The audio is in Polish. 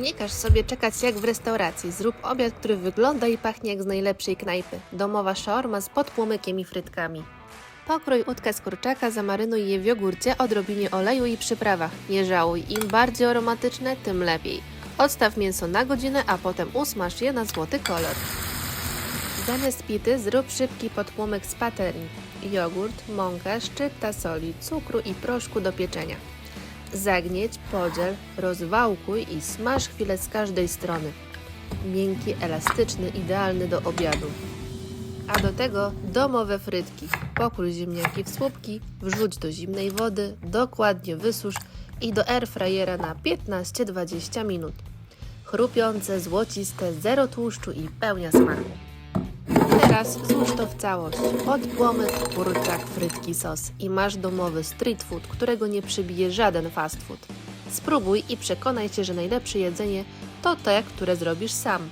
Nie każ sobie czekać jak w restauracji. Zrób obiad, który wygląda i pachnie jak z najlepszej knajpy. Domowa shawarma z podpłomykiem i frytkami. Pokrój łódkę z kurczaka, zamarynuj je w jogurcie, odrobinie oleju i przyprawach. Nie żałuj, im bardziej aromatyczne, tym lepiej. Odstaw mięso na godzinę, a potem usmaż je na złoty kolor. Zamiast pity zrób szybki podpłomyk z patelni. Jogurt, mąkę, szczypta soli, cukru i proszku do pieczenia. Zagnieć, podziel, rozwałkuj i smaż chwilę z każdej strony. Miękki, elastyczny, idealny do obiadu. A do tego domowe frytki. Pokrój ziemniaki w słupki, wrzuć do zimnej wody, dokładnie wysusz i do airfryera na 15-20 minut. Chrupiące, złociste, zero tłuszczu i pełnia smaku. Teraz złóż to w całość. Podpłomyk, kurczak, frytki, sos i masz domowy street food, którego nie przybije żaden fast food. Spróbuj i przekonaj się, że najlepsze jedzenie to te, które zrobisz sam.